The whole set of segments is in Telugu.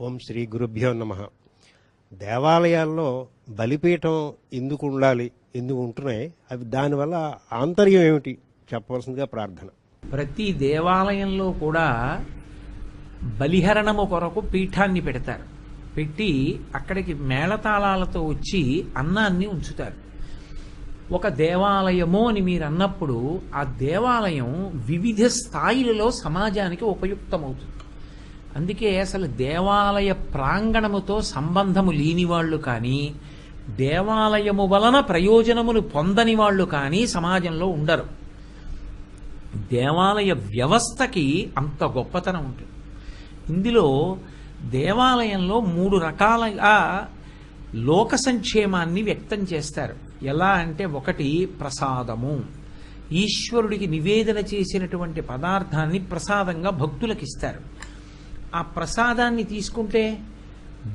ఓం శ్రీ గురుభ్యో నమ. దేవాలయాల్లో బలిపీఠం ఎందుకు ఉండాలి ఎందుకు ఉంటున్నాయి అవి దానివల్ల ఆంతర్యం ఏమిటి? చెప్పవలసిందిగా ప్రార్థన. ప్రతి దేవాలయంలో కూడా బలిహరణము కొరకు పీఠాన్ని పెడతారు. పెట్టి అక్కడికి మేళతాళాలతో వచ్చి అన్నాన్ని ఉంచుతారు. ఒక దేవాలయము అని మీరు అన్నప్పుడు ఆ దేవాలయం వివిధ స్థాయిలలో సమాజానికి ఉపయుక్తమవుతుంది. అందుకే అసలు దేవాలయ ప్రాంగణముతో సంబంధము లేని వాళ్ళు కానీ దేవాలయము వలన ప్రయోజనములు పొందని వాళ్ళు కానీ సమాజంలో ఉండరు. దేవాలయ వ్యవస్థకి అంత గొప్పతనం ఉంటుంది. ఇందులో దేవాలయంలో మూడు రకాలుగా లోక సంక్షేమాన్ని వ్యక్తం చేస్తారు. ఎలా అంటే ఒకటి ప్రసాదము. ఈశ్వరుడికి నివేదన చేసినటువంటి పదార్థాన్ని ప్రసాదంగా భక్తులకు ఇస్తారు ఆ ప్రసాదాన్ని తీసుకుంటే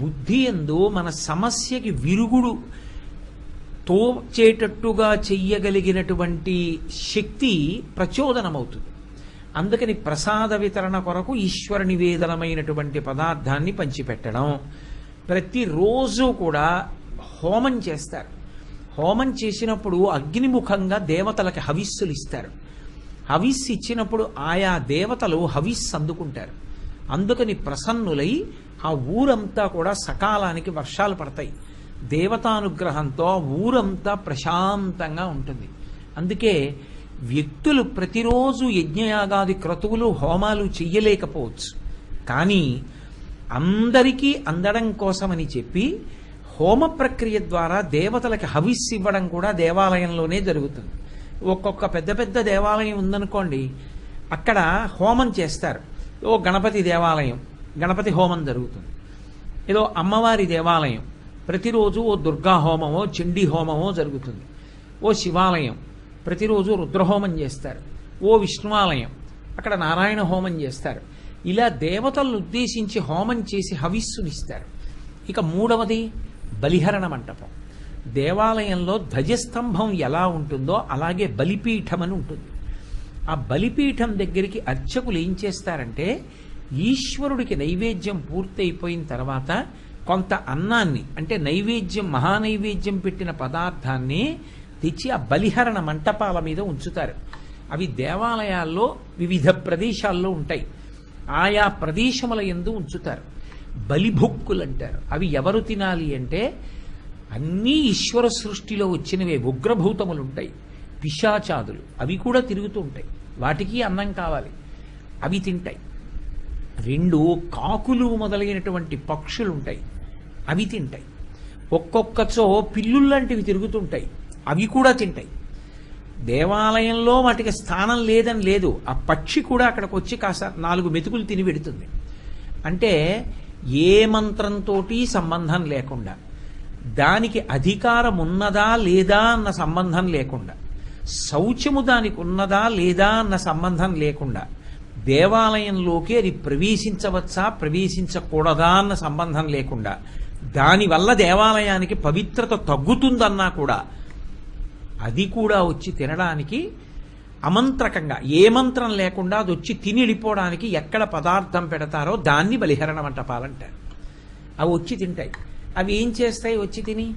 బుద్ధి ఎందు మన సమస్యకి విరుగుడు తోచేటట్టుగా చెయ్యగలిగినటువంటి శక్తి ప్రచోదనమవుతుంది. అందుకని ప్రసాద వితరణ కొరకు ఈశ్వర నివేదనమైనటువంటి పదార్థాన్ని పంచిపెట్టడం. ప్రతిరోజు కూడా హోమం చేస్తారు. హోమం చేసినప్పుడు అగ్నిముఖంగా దేవతలకి హవిస్సులు ఇస్తారు. హవిస్సు ఇచ్చినప్పుడు ఆయా దేవతలు హవిస్సు అందుకుంటారు. అందుకని ప్రసన్నులై ఆ ఊరంతా కూడా సకాలానికి వర్షాలు పడతాయి. దేవతానుగ్రహంతో ఊరంతా ప్రశాంతంగా ఉంటుంది. అందుకే వ్యక్తులు ప్రతిరోజు యజ్ఞయాగాది క్రతువులు హోమాలు చెయ్యలేకపోవచ్చు. కానీ అందరికీ అందడం కోసమని చెప్పి హోమ ప్రక్రియ ద్వారా దేవతలకి హవిస్సు ఇవ్వడం కూడా దేవాలయంలోనే జరుగుతుంది. ఒక్కొక్క పెద్ద పెద్ద దేవాలయం ఉందనుకోండి అక్కడ హోమం చేస్తారు. ఓ గణపతి దేవాలయం గణపతి హోమం జరుగుతుంది. ఏదో అమ్మవారి దేవాలయం ప్రతిరోజు ఓ దుర్గా హోమమో చండీ హోమమో జరుగుతుంది. ఓ శివాలయం ప్రతిరోజు రుద్రహోమం చేస్తారు. ఓ విష్ణువాలయం అక్కడ నారాయణ హోమం చేస్తారు. ఇలా దేవతలను ఉద్దేశించి హోమం చేసి హవిస్సునిస్తారు. ఇక మూడవది బలిహరణ మంటపం. దేవాలయంలో ధ్వజస్తంభం ఎలా ఉంటుందో అలాగే బలిపీఠం అని ఉంటుంది. ఆ బలిపీఠం దగ్గరికి అర్చకులు ఏం చేస్తారంటే ఈశ్వరుడికి నైవేద్యం పూర్తయిపోయిన తర్వాత కొంత అన్నాన్ని అంటే నైవేద్యం మహానైవేద్యం పెట్టిన పదార్థాన్ని తెచ్చి ఆ బలిహరణ మంటపాల మీద ఉంచుతారు. అవి దేవాలయాల్లో వివిధ ప్రదేశాల్లో ఉంటాయి. ఆయా ప్రదేశముల ఎందు ఉంచుతారు. బలిభుక్కులు అంటారు అవి ఎవరు తినాలి అంటే అన్నీ ఈశ్వర సృష్టిలో వచ్చినవే ఉగ్రభూతములు ఉంటాయి పిశాచాదులు. అవి కూడా తిరుగుతూ ఉంటాయి. వాటికి అన్నం కావాలి. అవి తింటాయి. రెండు కాకులు మొదలైనటువంటి పక్షులు ఉంటాయి. అవి తింటాయి. ఒక్కొక్కచో పిల్లుల్లాంటివి తిరుగుతుంటాయి అవి కూడా తింటాయి. దేవాలయంలో వాటికి స్థానం లేదని లేదు. ఆ పక్షి కూడా అక్కడికి వచ్చి కాస్త నాలుగు మెతుకులు తిని పెడుతుంది. అంటే ఏ మంత్రంతో సంబంధం లేకుండా దానికి అధికారం ఉన్నదా లేదా అన్న సంబంధం లేకుండా శౌచము దానికి ఉన్నదా లేదా అన్న సంబంధం లేకుండా దేవాలయంలోకి అది ప్రవేశించవచ్చా ప్రవేశించకూడదా అన్న సంబంధం లేకుండా దానివల్ల దేవాలయానికి పవిత్రత తగ్గుతుందన్నా కూడా అది కూడా వచ్చి తినడానికి అమంత్రకంగా ఏ మంత్రం లేకుండా అది వచ్చి తిని వెళ్ళిపోవడానికి ఎక్కడ పదార్థం పెడతారో దాన్ని బలిహరణ మంటపాలంటారు అవి వచ్చి తింటాయి. అవి ఏం చేస్తాయి? వచ్చి తిని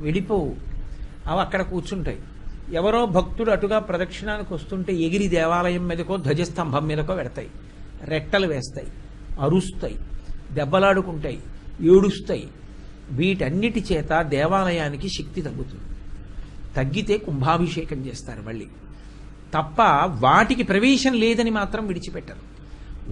వెళ్ళిపోవు. అవి అక్కడ కూర్చుంటాయి. ఎవరో భక్తుడు అటుగా ప్రదక్షిణానికి వస్తుంటే ఎగిరి దేవాలయం మీదకో ధ్వజస్తంభం మీదకో పెడతాయి రెట్టలు వేస్తాయి. అరుస్తాయి. దెబ్బలాడుకుంటాయి. ఏడుస్తాయి. వీటన్నిటి చేత దేవాలయానికి శక్తి తగ్గుతుంది. తగ్గితే కుంభాభిషేకం చేస్తారు మళ్ళీ. తప్ప వాటికి ప్రవేశం లేదని మాత్రం విడిచిపెట్టరు.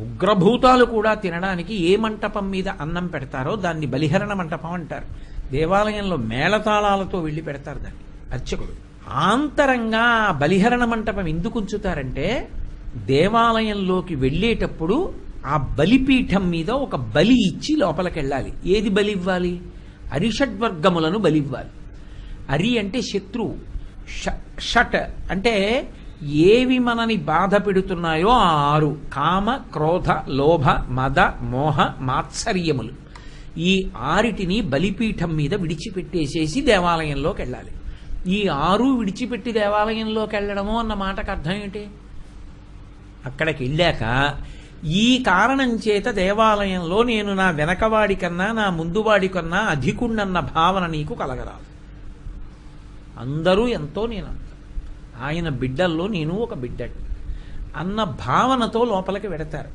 ఉగ్రభూతాలు కూడా తినడానికి ఏ మంటపం మీద అన్నం పెడతారో దాన్ని బలిహరణ మంటపం అంటారు. దేవాలయంలో మేళతాళాలతో వెళ్ళి పెడతారు దాన్ని. అర్చకుడు ఆంతరంగా బలిహరణ మంటపం ఎందుకు ఉంచుతారంటే దేవాలయంలోకి వెళ్ళేటప్పుడు ఆ బలిపీఠం మీద ఒక బలి ఇచ్చి లోపలికి వెళ్ళాలి ఏది బలి ఇవ్వాలి అరిషడ్వర్గములను బలి ఇవ్వాలి అరి అంటే శత్రువు. ష- షట్ అంటే ఏవి మనని బాధ పెడుతున్నాయో ఆ ఆరు. కామ క్రోధ లోభ మద మోహ మాత్సర్యములు. ఈ ఆరిటిని బలిపీఠం మీద విడిచిపెట్టేసేసి దేవాలయంలోకి వెళ్ళాలి ఈ ఆరు విడిచిపెట్టి దేవాలయంలోకి వెళ్ళడము అన్న మాటకు అర్థం ఏంటి? అక్కడికి వెళ్ళాక ఈ కారణం చేత దేవాలయంలో నేను నా వెనకవాడి కన్నా నా ముందువాడి కన్నా అధికుణ్ణన్న భావన నీకు కలగరాదు. అందరూ ఎంతో నేను ఆయన బిడ్డల్లో నేను ఒక బిడ్డ. అన్న భావనతో లోపలికి వెడతారు.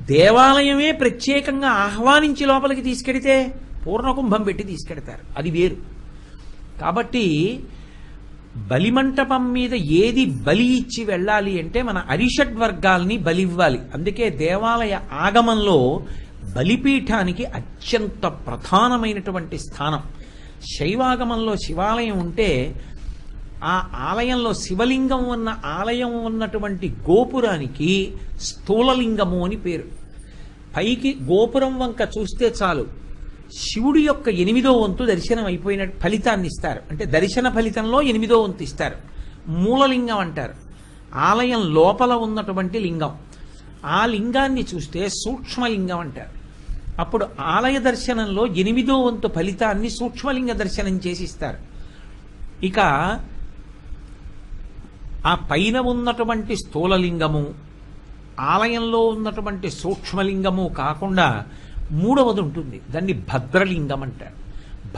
దేవాలయమే ప్రత్యేకంగా ఆహ్వానించి లోపలికి తీసుకెడితే పూర్ణకుంభం పెట్టి తీసుకెడతారు. అది వేరు. కాబట్టి బలిమంటపం మీద ఏది బలి ఇచ్చి వెళ్ళాలి అంటే మన అరిషడ్ వర్గాల్ని బలి ఇవ్వాలి అందుకే దేవాలయ ఆగమంలో బలిపీఠానికి అత్యంత ప్రధానమైనటువంటి స్థానం. శైవాగమంలో శివాలయం ఉంటే ఆ ఆలయంలో శివలింగం ఉన్న ఆలయం ఉన్నటువంటి గోపురానికి స్థూలలింగము అని పేరు. పైకి గోపురం వంక చూస్తే చాలు. శివుడి యొక్క ఎనిమిదో వంతు దర్శనం అయిపోయిన ఫలితాన్ని ఇస్తారు. అంటే దర్శన ఫలితంలో ఎనిమిదో వంతు ఇస్తారు. మూలలింగం అంటారు. ఆలయం లోపల ఉన్నటువంటి లింగం. ఆ లింగాన్ని చూస్తే సూక్ష్మలింగం అంటారు. అప్పుడు ఆలయ దర్శనంలో ఎనిమిదో వంతు ఫలితాన్ని సూక్ష్మలింగ దర్శనం చేసి ఇస్తారు. ఇక ఆ పైన ఉన్నటువంటి స్థూలలింగము ఆలయంలో ఉన్నటువంటి సూక్ష్మలింగము కాకుండా మూడవది ఉంటుంది. దాన్ని భద్రలింగం అంటారు.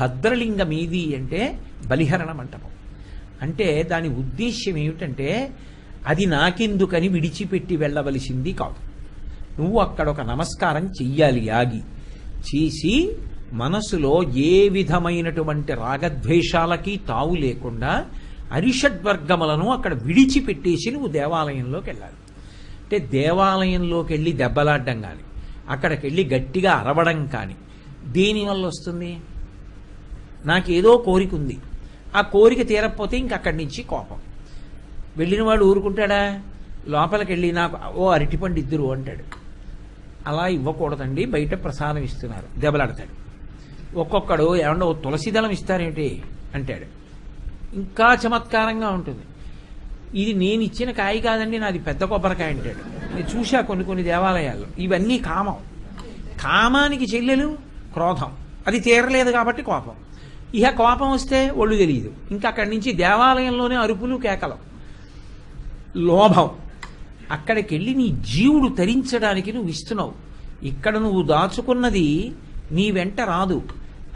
భద్రలింగం ఏది అంటే బలిహరణ మంటపం అంటే దాని ఉద్దేశ్యం ఏమిటంటే అది నాకెందుకని విడిచిపెట్టి వెళ్ళవలసింది కాదు. నువ్వు అక్కడ ఒక నమస్కారం చెయ్యాలి ఆగి. చేసి మనసులో ఏ విధమైనటువంటి రాగద్వేషాలకి తావు లేకుండా అరిషడ్వర్గములను అక్కడ విడిచిపెట్టేసి నువ్వు దేవాలయంలోకి వెళ్ళాలి. అంటే దేవాలయంలోకి వెళ్ళి దెబ్బలాడ్డం కానీ అక్కడికి వెళ్ళి గట్టిగా అరవడం కానీ. దేనివల్ల వస్తుంది? నాకేదో కోరిక ఉంది. ఆ కోరిక తీరకపోతే ఇంక అక్కడి నుంచి కోపం. వెళ్ళిన వాడు ఊరుకుంటాడా? లోపలికి వెళ్ళి నాకు ఓ అరటిపండు ఇద్దరు అంటాడు. అలా ఇవ్వకూడదండి. బయట ప్రసాదం ఇస్తున్నారు. దెబ్బలాడతాడు. ఒక్కొక్కడు ఏమన్నా ఓ తులసి దళం ఇస్తారేంటి? అంటాడు. ఇంకా చమత్కారంగా ఉంటుంది. ఇది నేను ఇచ్చిన కాయ కాదండి నాది పెద్ద కొబ్బరికాయ అంటాడు. నేను చూశా కొన్ని కొన్ని దేవాలయాల్లో. ఇవన్నీ కామం. కామానికి చెల్లెలు క్రోధం. అది తీరలేదు కాబట్టి కోపం. ఇహ కోపం వస్తే ఒళ్ళు తెలియదు. ఇంకా అక్కడి నుంచి దేవాలయంలోనే అరుపులు కేకలం. లోభం. అక్కడికి వెళ్ళి నీ జీవుడు తరించడానికి నువ్వు ఇస్తున్నావు. ఇక్కడ నువ్వు దాచుకున్నది నీ వెంట రాదు.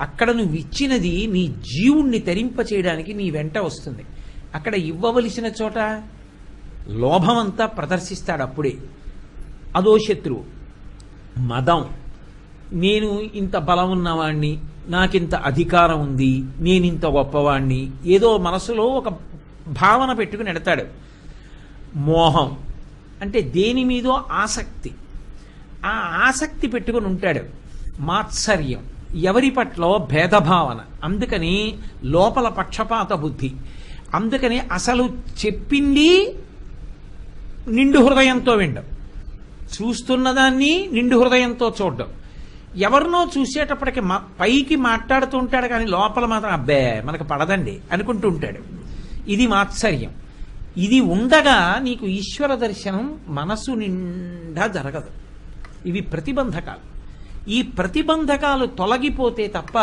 అక్కడ నువ్వు ఇచ్చినది నీ జీవుణ్ణి తరింప చేయడానికి నీ వెంట వస్తుంది. అక్కడ ఇవ్వవలసిన చోట లోభమంతా ప్రదర్శిస్తాడు అప్పుడే. అదో శత్రువు మదం. నేను ఇంత బలం ఉన్నవాణ్ణి నాకింత అధికారం ఉంది నేనింత గొప్పవాణ్ణి. ఏదో మనసులో ఒక భావన పెట్టుకుని ఎడతాడు. మోహం అంటే దేని మీదో ఆసక్తి. ఆ ఆసక్తి పెట్టుకుని ఉంటాడు. మాత్సర్యం ఎవరి పట్ల భేదభావన. అందుకని లోపల పక్షపాత బుద్ధి. అందుకని అసలు చెప్పింది నిండు హృదయంతో వినడం చూస్తున్నదాన్ని నిండు హృదయంతో చూడడం. ఎవరినో చూసేటప్పటికి మా పైకి మాట్లాడుతూ ఉంటాడు కానీ లోపల మాత్రం అబ్బే మనకు పడదండి అనుకుంటూ ఉంటాడు. ఇది మాత్సర్యం. ఇది ఉండగా నీకు ఈశ్వర దర్శనం మనసు నిండా జరగదు. ఇవి ప్రతిబంధకాలు. ఈ ప్రతిబంధకాలు తొలగిపోతే తప్ప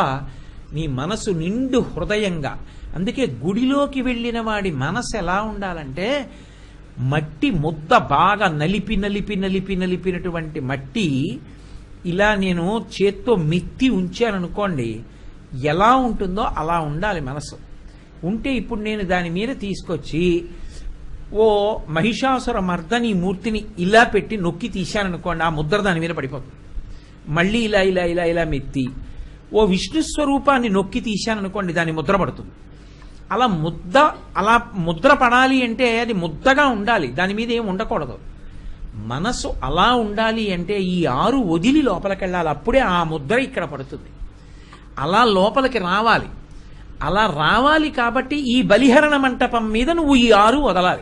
నీ మనసు నిండు హృదయంగా అందుకే గుడిలోకి వెళ్ళిన వాడి మనసు ఎలా ఉండాలంటే మట్టి ముద్ద బాగా నలిపి నలిపి నలిపి నలిపినటువంటి మట్టి ఇలా నేను చేత్తో మెత్తి ఉంచాననుకోండి ఎలా ఉంటుందో అలా ఉండాలి మనసు. ఉంటే ఇప్పుడు నేను దాని మీద తీసుకొచ్చి ఓ మహిషాసుర మర్దని మూర్తిని ఇలా పెట్టి నొక్కి తీశాననుకోండి ఆ ముద్ర దాని మీద పడిపోతుంది. మళ్ళీ ఇలా ఇలా ఇలా ఇలా మెత్తి ఓ విష్ణు స్వరూపాన్ని నొక్కి తీశాననుకోండి దాని ముద్ర పడుతుంది. అలా ముద్ద అలా ముద్ర పడాలి అంటే అది ముద్దగా ఉండాలి. దాని మీద ఏం ఉండకూడదు. మనసు అలా ఉండాలి అంటే ఈ ఆరు వదిలి లోపలికి వెళ్ళాలి. అప్పుడే ఆ ముద్ర ఇక్కడ పడుతుంది. అలా లోపలికి రావాలి. అలా రావాలి కాబట్టి ఈ బలిహరణ మంటపం మీద నువ్వు ఈ ఆరు వదలాలి.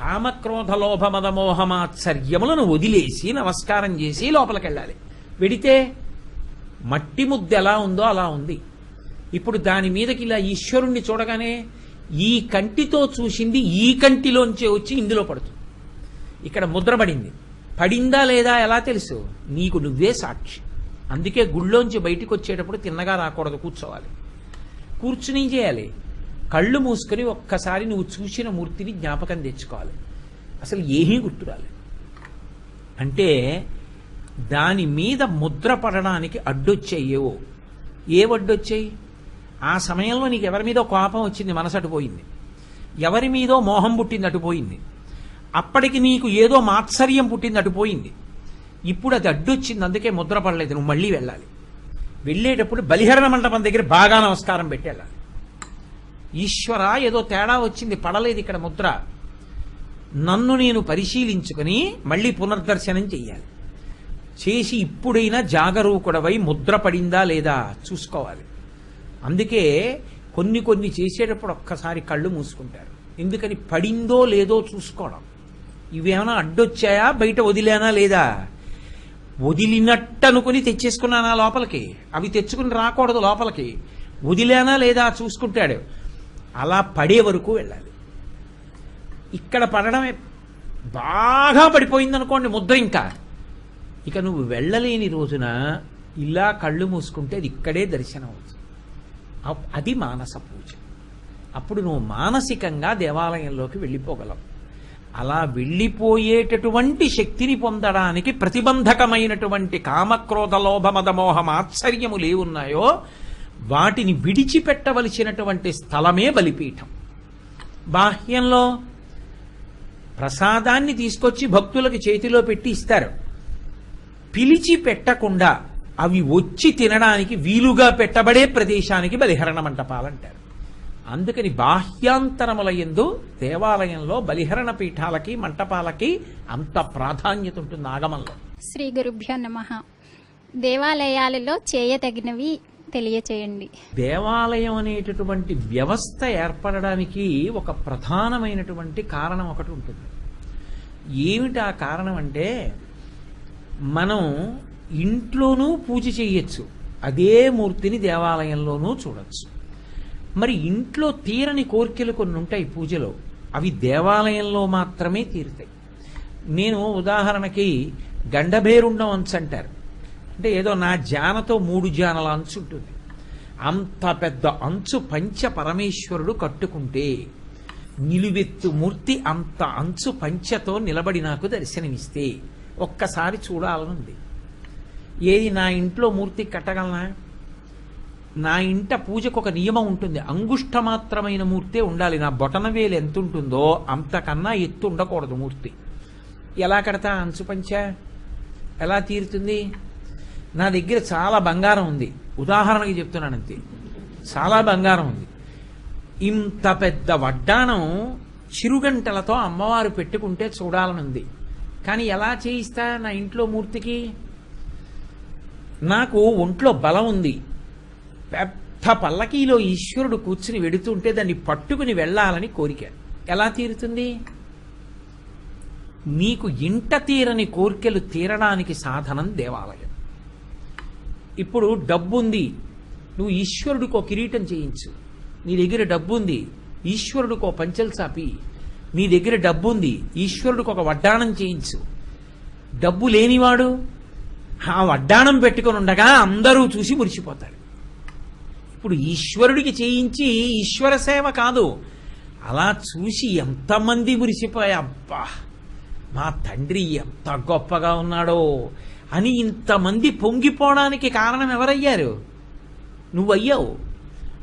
కామక్రోధ లోభ మదమోహమాత్సర్యములను వదిలేసి నమస్కారం చేసి లోపలికి వెళ్ళాలి. వెడితే మట్టి ముద్ద ఎలా ఉందో అలా ఉంది. ఇప్పుడు దాని మీదకి ఇలా ఈశ్వరుణ్ణి చూడగానే ఈ కంటితో చూసింది ఈ కంటిలోంచే వచ్చి ఇందులో పడుతుంది. ఇక్కడ ముద్ర పడింది. పడిందా లేదా ఎలా తెలుసు? నీకు నువ్వే సాక్షి. అందుకే గుళ్ళోంచి బయటికి వచ్చేటప్పుడు తిన్నగా రాకూడదు కూర్చోవాలి. కూర్చుని చేయాలి? కళ్ళు మూసుకొని ఒక్కసారి నువ్వు చూసిన మూర్తిని జ్ఞాపకం తెచ్చుకోవాలి. అసలు ఏమీ గుర్తురాలి అంటే దాని మీద ముద్ర పడడానికి అడ్డొచ్చాయేవో ఏ అడ్డొచ్చాయి ఆ సమయంలో నీకు ఎవరి మీదో కోపం వచ్చింది మనసు పోయింది. ఎవరి మీదో మోహం పుట్టింది అటు పోయింది. అప్పటికి నీకు ఏదో మాత్సర్యం పుట్టింది అటు పోయింది. ఇప్పుడు అది అడ్డొచ్చింది అందుకే ముద్ర పడలేదు నువ్వు మళ్ళీ వెళ్ళాలి. వెళ్ళేటప్పుడు బలిహరణ మండపం దగ్గర బాగా నమస్కారం పెట్టి వెళ్ళాలి ఈశ్వర ఏదో తేడా వచ్చింది పడలేదు ఇక్కడ ముద్ర. నన్ను నేను పరిశీలించుకుని మళ్ళీ పునర్దర్శనం చెయ్యాలి. చేసి ఇప్పుడైనా జాగరూకుడవై ముద్ర పడిందా లేదా చూసుకోవాలి. అందుకే కొన్ని కొన్ని చేసేటప్పుడు ఒక్కసారి కళ్ళు మూసుకుంటారు. ఎందుకని పడిందో లేదో చూసుకోవడం. ఇవేమైనా అడ్డొచ్చాయా? బయట వదిలేనా లేదా? వదిలినట్టు అనుకుని తెచ్చేసుకున్నానా లోపలికి? అవి తెచ్చుకుని రాకూడదు లోపలికి. వదిలేనా లేదా చూసుకుంటాడు. అలా పడే వరకు వెళ్ళాలి. ఇక్కడ పడడమే బాగా పడిపోయిందనుకోండి ముద్ర ఇంకా. ఇక నువ్వు వెళ్ళలేని రోజున ఇలా కళ్ళు మూసుకుంటే అది ఇక్కడే దర్శనం అవుతుంది. అది మానస పూజ. అప్పుడు నువ్వు మానసికంగా దేవాలయంలోకి వెళ్ళిపోగలవు. అలా వెళ్ళిపోయేటటువంటి శక్తిని పొందడానికి ప్రతిబంధకమైనటువంటి కామక్రోధ లోభ మదమోహ మాత్సర్యములు ఏవున్నాయో వాటిని విడిచిపెట్టవలసినటువంటి స్థలమే బలిపీఠం. బాహ్యంలో ప్రసాదాన్ని తీసుకొచ్చి భక్తులకు చేతిలో పెట్టి ఇస్తారు. పిలిచి పెట్టకుండా అవి వచ్చి తినడానికి వీలుగా పెట్టబడే ప్రదేశానికి బలిహరణ మంటపాలంటారు. అందుకని బాహ్యాంతరముల యందు దేవాలయంలో బలిహరణ పీఠాలకి మంటపాలకి అంత ప్రాధాన్యత ఉంటుంది ఆగమంలో. శ్రీ గురుభ్యో నమ. దేవాలయాలలో చేయతగినవి తెలియచేయండి. దేవాలయం అనేటటువంటి వ్యవస్థ ఏర్పడడానికి ఒక ప్రధానమైనటువంటి కారణం ఒకటి ఉంటుంది. ఏమిటి ఆ కారణం అంటే మనం ఇంట్లోనూ పూజ చేయొచ్చు. అదే మూర్తిని దేవాలయంలోనూ చూడొచ్చు. మరి ఇంట్లో తీరని కోరికలు కొన్ని ఉంటాయి పూజలో. అవి దేవాలయంలో మాత్రమే తీరుతాయి. నేను ఉదాహరణకి గండభేరుండం అంచు అంటారు. అంటే ఏదో నా జానతో మూడు జానల అంచు ఉంటుంది. అంత పెద్ద అంచు పంచ పరమేశ్వరుడు కట్టుకుంటే నిలువెత్తు మూర్తి అంత అంచు పంచతో నిలబడి నాకు దర్శనమిస్తే ఒక్కసారి చూడాలనుంది. ఏది నా ఇంట్లో మూర్తి కట్టగలనా? నా ఇంట పూజకు ఒక నియమం ఉంటుంది. అంగుష్ట మాత్రమైన మూర్తే ఉండాలి. నా బొటన వేలు ఎంత ఉంటుందో అంతకన్నా ఎత్తు ఉండకూడదు మూర్తి. ఎలా కడతా? అంచుపంచ ఎలా తీరుతుంది? నా దగ్గర చాలా బంగారం ఉంది. ఉదాహరణకి చెప్తున్నాను అంతే. చాలా బంగారం ఉంది. ఇంత పెద్ద వడ్డాణం చిరుగంటలతో అమ్మవారు పెట్టుకుంటే చూడాలనుంది కానీ ఎలా చేయిస్తా నా ఇంట్లో మూర్తికి? నాకు ఒంట్లో బలం ఉంది. పెద్ద పల్లకీలో ఈశ్వరుడు కూర్చుని వెడుతుంటే దాన్ని పట్టుకుని వెళ్ళాలని కోరిక. ఎలా తీరుతుంది? నీకు ఇంట తీరని కోరికలు తీరడానికి సాధనం దేవాలయం. ఇప్పుడు డబ్బుంది. నువ్వు ఈశ్వరుడికో కిరీటం చేయించు. నీ దగ్గర డబ్బుంది. ఈశ్వరుడికో పంచలు చాపి. నీ దగ్గర డబ్బుంది. ఈశ్వరుడికి ఒక వడ్డాణం చేయించు. డబ్బు లేనివాడు ఆ వడ్డాణం పెట్టుకొని ఉండగా అందరూ చూసి మురిసిపోతారు. ఇప్పుడు ఈశ్వరుడికి చేయించి ఈశ్వర సేవ కాదు. అలా చూసి ఎంతమంది మురిసిపోయా అబ్బా! మా తండ్రి ఎంత గొప్పగా ఉన్నాడో అని ఇంతమంది పొంగిపోవడానికి కారణం ఎవరయ్యారు? నువ్వయ్యావు.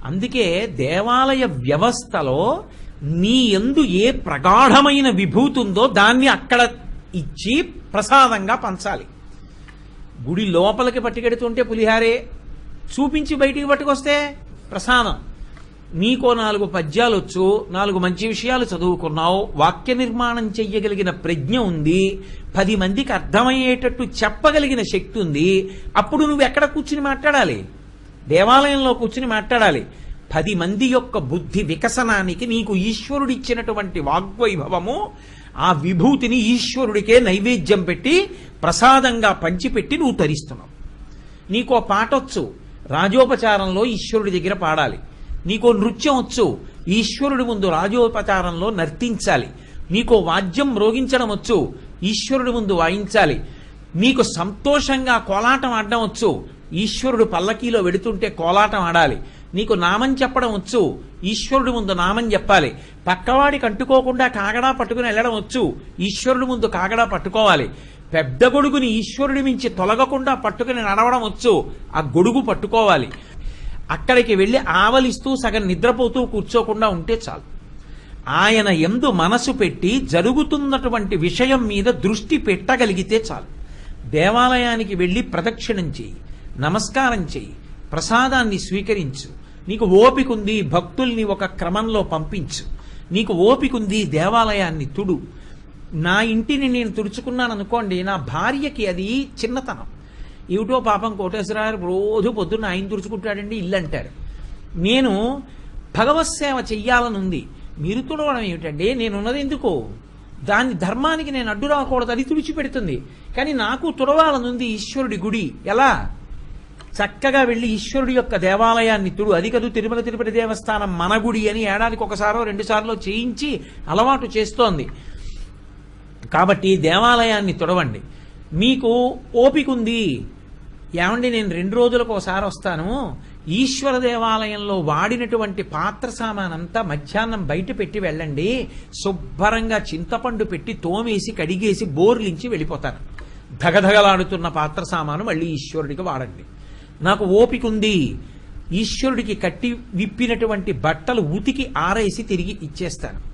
అందుకే దేవాలయ వ్యవస్థలో నీ ఎందు ఏ ప్రగాఢమైన విభూతి ఉందో దాన్ని అక్కడ ఇచ్చి ప్రసాదంగా పంచాలి. గుడి లోపలికి పట్టుకెడుతుంటే పులిహారే. చూపించి బయటికి పట్టుకొస్తే ప్రసాదం. నీకో నాలుగు పద్యాలు వచ్చు నాలుగు మంచి విషయాలు చదువుకున్నావు వాక్య నిర్మాణం చెయ్యగలిగిన ప్రజ్ఞ ఉంది పది మందికి అర్థమయ్యేటట్టు చెప్పగలిగిన శక్తి ఉంది అప్పుడు నువ్వు ఎక్కడ కూర్చుని మాట్లాడాలి? దేవాలయంలో కూర్చుని మాట్లాడాలి. పది మంది యొక్క బుద్ధి వికసనానికి నీకు ఈశ్వరుడిచ్చినటువంటి వాగ్వైభవము ఆ విభూతిని ఈశ్వరుడికే నైవేద్యం పెట్టి ప్రసాదంగా పంచిపెట్టి నువ్వు తరిస్తున్నావు. నీకో పాటొచ్చు. రాజోపచారంలో ఈశ్వరుడి దగ్గర పాడాలి. నీకో నృత్యం వచ్చు ఈశ్వరుడి ముందు రాజోపచారంలో నర్తించాలి. నీకో వాద్యం మ్రోగించడం వచ్చు ఈశ్వరుడి ముందు వాయించాలి. నీకు సంతోషంగా కోలాటం ఆడడం వచ్చు ఈశ్వరుడు పల్లకీలో వెడుతుంటే కోలాటం ఆడాలి. నీకు నామం చెప్పడం వచ్చు. ఈశ్వరుడి ముందు నామం చెప్పాలి. పక్కవాడికి అంటుకోకుండా కాగడా పట్టుకుని వెళ్ళడం వచ్చు. ఈశ్వరుడి ముందు కాగడా పట్టుకోవాలి. పెద్ద గొడుగుని ఈశ్వరుడి మించి తొలగకుండా పట్టుకుని నడవడం వచ్చు. ఆ గొడుగు పట్టుకోవాలి. అక్కడికి వెళ్ళి ఆవలిస్తూ సగం నిద్రపోతూ కూర్చోకుండా ఉంటే చాలు. ఆయన ఎందు మనసు పెట్టి జరుగుతున్నటువంటి విషయం మీద దృష్టి పెట్టగలిగితే చాలు. దేవాలయానికి వెళ్ళి ప్రదక్షిణం చేయి. నమస్కారం చేయి. ప్రసాదాన్ని స్వీకరించు. నీకు ఓపికుంది భక్తుల్ని ఒక క్రమంలో పంపించు. నీకు ఓపికుంది దేవాలయాన్ని తుడు. నా ఇంటిని నేను తుడుచుకున్నాను అనుకోండి నా భార్యకి అది చిన్నతనం. ఏమిటో పాపం కోటేశ్వరరావు రోజు పొద్దున్న ఆయన తుడుచుకుంటాడండి ఇల్లు అంటారు. నేను భగవత్ సేవ చెయ్యాలని ఉంది మీరు తుడవడం ఏమిటండి? నేనున్నది ఎందుకు? దాని ధర్మానికి నేను అడ్డు రాకూడదు అది తుడిచిపెడుతుంది. కానీ నాకు తుడవాలనుంది ఈశ్వరుడి గుడి. ఎలా? చక్కగా వెళ్ళి ఈశ్వరుడి యొక్క దేవాలయాన్ని తుడు. అది కదూ తిరుమల తిరుపతి దేవస్థానం మన గుడి అని ఏడాదికి ఒకసారో రెండు సార్లు చేయించి అలవాటు చేస్తోంది. కాబట్టి దేవాలయాన్ని తుడవండి. మీకు ఓపిక ఉంది. ఏమండి నేను రెండు రోజులకు ఒకసారి వస్తాను. ఈశ్వర దేవాలయంలో వాడినటువంటి పాత్ర సామానంతా మధ్యాహ్నం బయట పెట్టి వెళ్ళండి. శుభ్రంగా చింతపండు పెట్టి తోమేసి కడిగేసి బోర్లించి వెళ్ళిపోతాను. ధగధగలాడుతున్న పాత్ర సామాను మళ్ళీ ఈశ్వరుడికి వాడండి. నాకు ఓపిక ఉంది ఈశ్వరుడికి కట్టి విప్పినటువంటి బట్టలు ఉతికి ఆరేసి తిరిగి ఇచ్చేస్తాను.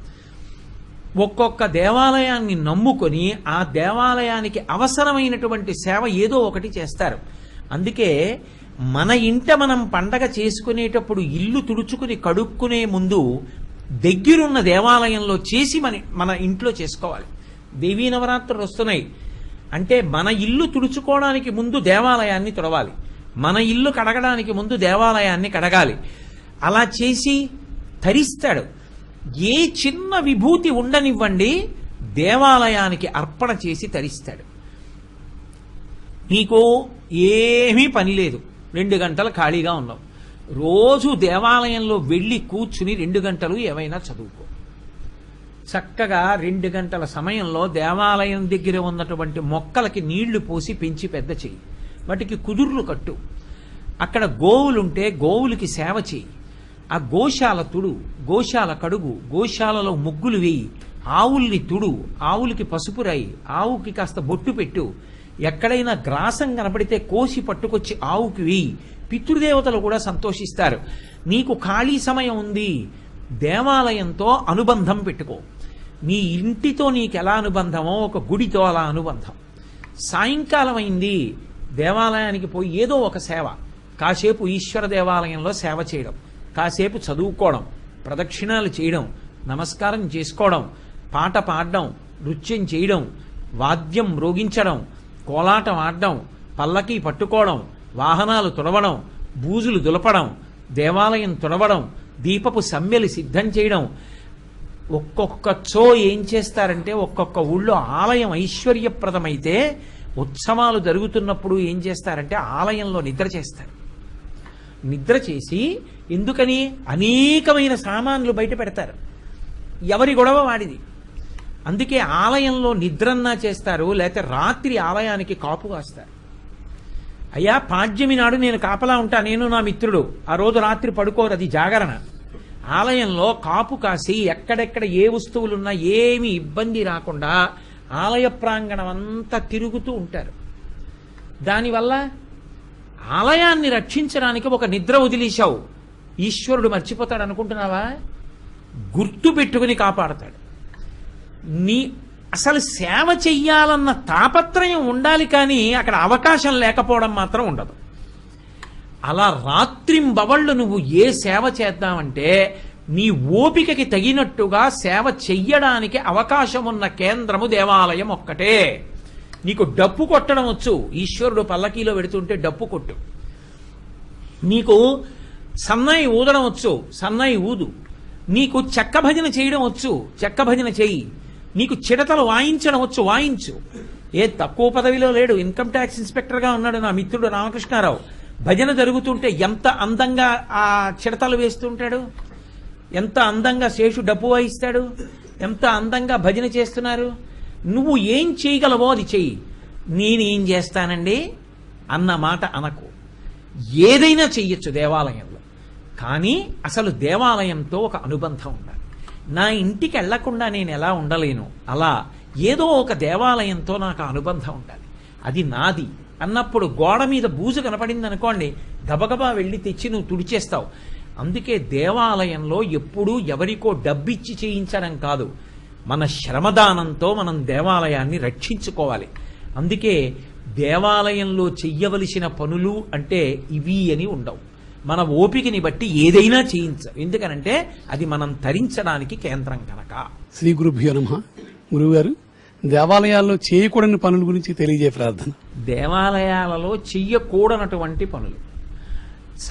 ఒక్కొక్క దేవాలయాన్ని నమ్ముకొని ఆ దేవాలయానికి అవసరమైనటువంటి సేవ ఏదో ఒకటి చేస్తారు. అందుకే మన ఇంట మనం పండగ చేసుకునేటప్పుడు ఇల్లు తుడుచుకుని కడుక్కునే ముందు దగ్గరున్న దేవాలయంలో చేసి మన మన ఇంట్లో చేసుకోవాలి. దేవీ నవరాత్రులు వస్తున్నాయి. అంటే మన ఇల్లు తుడుచుకోవడానికి ముందు దేవాలయాన్ని తుడవాలి. మన ఇల్లు కడగడానికి ముందు దేవాలయాన్ని కడగాలి. అలా చేసి తరిస్తాడు ఏ చిన్న విభూతి ఉండనివ్వండి దేవాలయానికి అర్పణ చేసి తరిస్తాడు నీకు ఏమీ పని లేదు. రెండు గంటలు ఖాళీగా ఉన్నావు. రోజు దేవాలయంలో వెళ్ళి కూర్చుని రెండు గంటలు ఏమైనా చదువుకో. చక్కగా రెండు గంటల సమయంలో దేవాలయం దగ్గర ఉన్నటువంటి మొక్కలకి నీళ్ళు పోసి పెంచి పెద్ద చెయ్యి. వాటికి కుదుర్లు కట్టు. అక్కడ గోవులుంటే గోవులకి సేవ చేయి. ఆ గోశాల తుడు గోశాల కడుగు గోశాలలో ముగ్గులు వేయి. ఆవుల్ని తుడు ఆవులకి పసుపు రాయి ఆవుకి కాస్త బొట్టు పెట్టు. ఎక్కడైనా గ్రాసం కనపడితే కోసి పట్టుకొచ్చి ఆవుకి వేయి. పితృదేవతలు కూడా సంతోషిస్తారు. నీకు ఖాళీ సమయం ఉంది. దేవాలయంతో అనుబంధం పెట్టుకో. నీ ఇంటితో నీకు ఎలా అనుబంధమో ఒక గుడితో అలా అనుబంధం. సాయంకాలం అయింది. దేవాలయానికి పోయి ఏదో ఒక సేవ. కాసేపు ఈశ్వర దేవాలయంలో సేవ చేయడం. కాసేపు చదువుకోవడం. ప్రదక్షిణాలు చేయడం. నమస్కారం చేసుకోవడం. పాట పాడడం. నృత్యం చేయడం. వాద్యం మ్రోగించడం. కోలాటం ఆడడం. పల్లకి పట్టుకోవడం. వాహనాలు తుడవడం. బూజులు దులపడం. దేవాలయం తుడవడం. దీపపు సమ్మెలు సిద్ధం చేయడం. ఒక్కొక్క చో ఏం చేస్తారంటే ఒక్కొక్క ఊళ్ళో ఆలయం ఐశ్వర్యప్రదమైతే ఉత్సవాలు జరుగుతున్నప్పుడు ఏం చేస్తారంటే ఆలయంలో నిద్ర చేస్తారు. నిద్ర చేసి ఎందుకని అనేకమైన సామాన్లు బయట పెడతారు. ఎవరి గొడవ వాడిది? అందుకే ఆలయంలో నిద్రన్నా చేస్తారు లేకపోతే రాత్రి ఆలయానికి కాపు కాస్తారు. అయ్యా పాడ్యమి నాడు నేను కాపలా ఉంటా నేను నా మిత్రుడు. ఆ రోజు రాత్రి పడుకోరు అది జాగరణ. ఆలయంలో కాపు కాసి ఎక్కడెక్కడ ఏ వస్తువులున్నా ఏమి ఇబ్బంది రాకుండా ఆలయ ప్రాంగణం అంతా తిరుగుతూ ఉంటారు. దానివల్ల ఆలయాన్ని రక్షించడానికి ఒక నిద్ర వదిలేశావు. ఈశ్వరుడు మర్చిపోతాడు అనుకుంటున్నావా? గుర్తు పెట్టుకుని కాపాడతాడు. నీ అసలు సేవ చెయ్యాలన్న తాపత్రయం ఉండాలి కానీ అక్కడ అవకాశం లేకపోవడం మాత్రం ఉండదు. అలా రాత్రింబవళ్ళు నువ్వు ఏ సేవ చేద్దామంటే నీ ఓపికకి తగినట్టుగా సేవ చెయ్యడానికి అవకాశం ఉన్న కేంద్రము దేవాలయం ఒక్కటే. నీకు డప్పు కొట్టడం వచ్చు. ఈశ్వరుడు పల్లకీలో పెడుతుంటే డప్పు కొట్టు. నీకు సన్నాయి ఊదడం వచ్చు. సన్నాయి ఊదు. నీకు చెక్క భజన చేయడం వచ్చు. చెక్క భజన చెయ్యి నీకు చిడతలు వాయించడం వచ్చు. వాయించు. ఏ తక్కువ పదవిలో లేడు. ఇన్కమ్ ట్యాక్స్ ఇన్స్పెక్టర్గా ఉన్నాడు నా మిత్రుడు రామకృష్ణారావు. భజన జరుగుతుంటే ఎంత అందంగా ఆ చిడతలు వేస్తుంటాడు? ఎంత అందంగా శేషు డబ్బు వాయిస్తాడు ఎంత అందంగా భజన చేస్తున్నారు? నువ్వు ఏం చేయగలవో అది చెయ్యి. నేనేం చేస్తానండి? అన్న మాట అనకు. ఏదైనా చెయ్యొచ్చు దేవాలయంలో. కానీ అసలు దేవాలయంతో ఒక అనుబంధం ఉండాలి. నా ఇంటికి వెళ్ళకుండా నేను ఎలా ఉండలేను? అలా ఏదో ఒక దేవాలయంతో నాకు అనుబంధం ఉండాలి. అది నాది. అన్నప్పుడు గోడ మీద బూజు కనపడింది అనుకోండి గబగబా వెళ్ళి తెచ్చి నువ్వు తుడిచేస్తావు. అందుకే దేవాలయంలో ఎప్పుడూ ఎవరికో డబ్బిచ్చి చేయించడం కాదు. మన శ్రమదానంతో మనం దేవాలయాన్ని రక్షించుకోవాలి. అందుకే దేవాలయంలో చెయ్యవలసిన పనులు అంటే ఇవి అని ఉండవు. మన ఓపికని బట్టి ఏదైనా చేయించం ఎందుకనంటే అది మనం తరించడానికి కేంద్రం కనుక. శ్రీ గురుభ్యో నమ. గురువుగారు దేవాలయాల్లో చేయకూడని పనుల గురించి తెలియజే ప్రార్థన. దేవాలయాలలో చెయ్యకూడనటువంటి పనులు.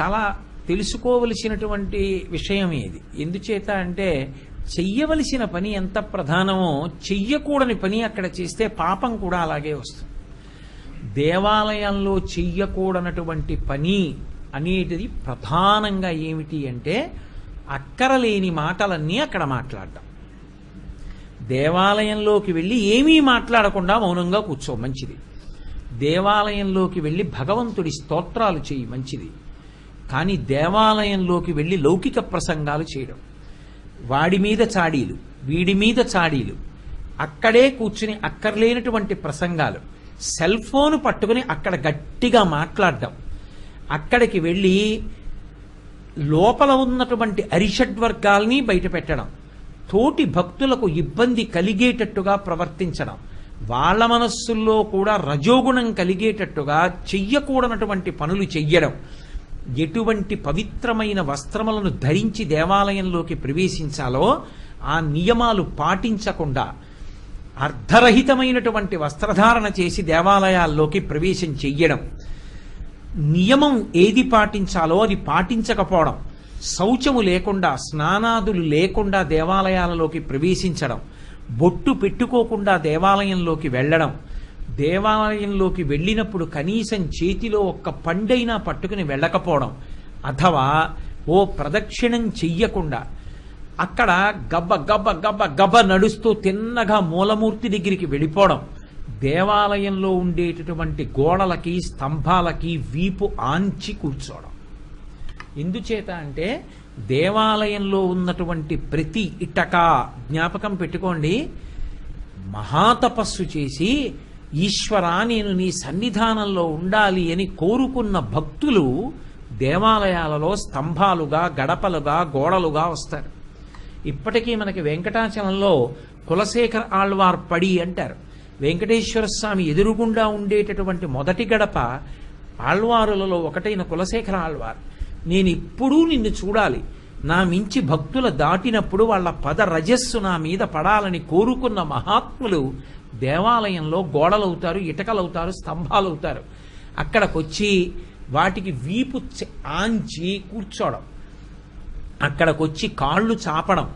చాలా తెలుసుకోవలసినటువంటి విషయం ఇది. ఎందుచేత అంటే చెయ్యవలసిన పని ఎంత ప్రధానమో చెయ్యకూడని పని అక్కడ చేస్తే పాపం కూడా అలాగే వస్తుంది. దేవాలయంలో చెయ్యకూడనటువంటి పని అనేటిది ప్రధానంగా ఏమిటి అంటే అక్కరలేని మాటలన్నీ అక్కడ మాట్లాడటం. దేవాలయంలోకి వెళ్ళి ఏమీ మాట్లాడకుండా మౌనంగా కూర్చో మంచిది. దేవాలయంలోకి వెళ్ళి భగవంతుడి స్తోత్రాలు చేయి మంచిది. కానీ దేవాలయంలోకి వెళ్ళి లౌకిక ప్రసంగాలు చేయడం. వాడి మీద చాడీలు వీడి మీద చాడీలు. అక్కడే కూర్చుని అక్కర్లేనటువంటి ప్రసంగాలు. సెల్ ఫోన్ పట్టుకుని అక్కడ గట్టిగా మాట్లాడడం. అక్కడికి వెళ్ళి లోపల ఉన్నటువంటి అరిషడ్వర్గాల్ని బయట పెట్టడం. తోటి భక్తులకు ఇబ్బంది కలిగేటట్టుగా ప్రవర్తించడం. వాళ్ళ మనస్సుల్లో కూడా రజోగుణం కలిగేటట్టుగా చెయ్యకూడనటువంటి పనులు చెయ్యడం. ఎటువంటి పవిత్రమైన వస్త్రములను ధరించి దేవాలయంలోకి ప్రవేశించాలో ఆ నియమాలు పాటించకుండా అర్ధరహితమైనటువంటి వస్త్రధారణ చేసి దేవాలయాల్లోకి ప్రవేశం చెయ్యడం. నియమం ఏది పాటించాలో అది పాటించకపోవడం. శౌచము లేకుండా స్నానాదులు లేకుండా దేవాలయాలలోకి ప్రవేశించడం. బొట్టు పెట్టుకోకుండా దేవాలయంలోకి వెళ్ళడం. దేవాలయంలోకి వెళ్ళినప్పుడు కనీసం చేతిలో ఒక్క పండైనా పట్టుకుని వెళ్ళకపోవడం. అథవా ఓ ప్రదక్షిణం చెయ్యకుండా అక్కడ గబ్బ గబ్బ గబ్బ గబ్బ నడుస్తూ తిన్నగా మూలమూర్తి దగ్గరికి వెళ్ళిపోవడం. దేవాలయంలో ఉండేటటువంటి గోడలకి స్తంభాలకి వీపు ఆంచి కూర్చోవడం. ఎందుచేత అంటే దేవాలయంలో ఉన్నటువంటి ప్రతి ఇటక జ్ఞాపకం పెట్టుకోండి. మహాతపస్సు చేసి ఈశ్వరా నేను నీ సన్నిధానంలో ఉండాలి అని కోరుకున్న భక్తులు దేవాలయాలలో స్తంభాలుగా గడపలుగా గోడలుగా వస్తారు. ఇప్పటికీ మనకి వెంకటాచలంలో కులశేఖర ఆళ్వార్ పడి అంటారు. వెంకటేశ్వర స్వామి ఎదురుగుండా ఉండేటటువంటి మొదటి గడప ఆళ్వారులలో ఒకటైన కులశేఖర ఆళ్వార్. నేను ఇప్పుడూ నిన్ను చూడాలి. నా మించి భక్తుల దాటినప్పుడు వాళ్ళ పద రజస్సు నా మీద పడాలని కోరుకున్న మహాత్ములు దేవాలయంలో గోడలవుతారు ఇటకలవుతారు స్తంభాలవుతారు. అక్కడికొచ్చి వాటికి వీపు ఆంచి కూర్చోవడం అక్కడికొచ్చి కాళ్ళు చాపడం.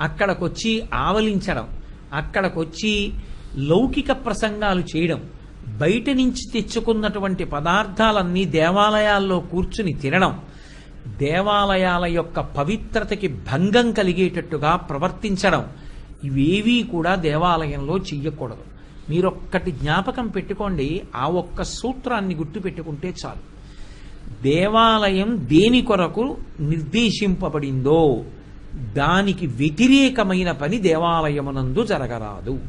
అక్కడికొచ్చి ఆవలించడం. అక్కడికొచ్చి లౌకిక ప్రసంగాలు చేయడం. బయట నుంచి తెచ్చుకున్నటువంటి పదార్థాలన్నీ దేవాలయాల్లో కూర్చుని తినడం. దేవాలయాల యొక్క పవిత్రతకి భంగం కలిగేటట్టుగా ప్రవర్తించడం. ఇవేవీ కూడా దేవాలయంలో చెయ్యకూడదు. మీరొక్కటి జ్ఞాపకం పెట్టుకోండి ఆ ఒక్క సూత్రాన్ని గుర్తు పెట్టుకుంటే చాలు. దేవాలయం దేని కొరకు నిర్దేశింపబడిందో దానికి వ్యతిరేకమైన పని దేవాలయమునందు జరగరాదు.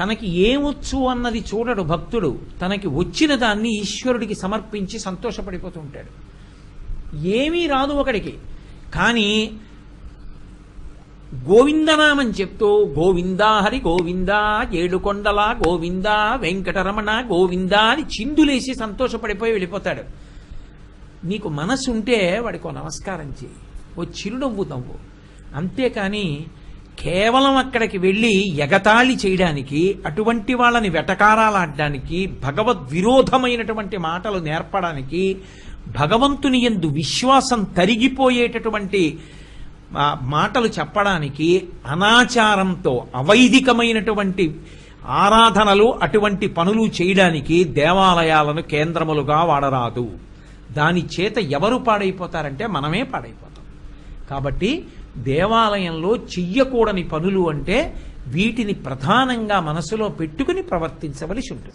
తనకి ఏమొచ్చు అన్నది చూడడు భక్తుడు తనకి వచ్చిన దాన్ని ఈశ్వరుడికి సమర్పించి సంతోషపడిపోతూ ఉంటాడు. ఏమీ రాదు ఒకడికి. కానీ గోవిందనామం చెప్తూ గోవిందా హరి గోవిందా ఏడుకొండల గోవిందా వెంకటరమణ గోవిందా అని చిందులేసి సంతోషపడిపోయి వెళ్ళిపోతాడు. నీకు మనసు ఉంటే వాడికి నమస్కారం చేయి ఓ చిరునవ్వు నవ్వు. అంతేకాని కేవలం అక్కడికి వెళ్ళి ఎగతాళి చేయడానికి అటువంటి వాళ్ళని వెటకారాలాడడానికి భగవద్ విరోధమైనటువంటి మాటలు నేర్పడానికి భగవంతుని ఎందు విశ్వాసం తరిగిపోయేటటువంటి మాటలు చెప్పడానికి అనాచారంతో అవైదికమైనటువంటి ఆరాధనలు అటువంటి పనులు చేయడానికి దేవాలయాలను కేంద్రములుగా వాడరాదు. దాని చేత ఎవరు పాడైపోతారంటే మనమే పాడైపోతాం. కాబట్టి దేవాలయంలో చెయ్యకూడని పనులు అంటే వీటిని ప్రధానంగా మనసులో పెట్టుకుని ప్రవర్తించవలసి ఉంటుంది.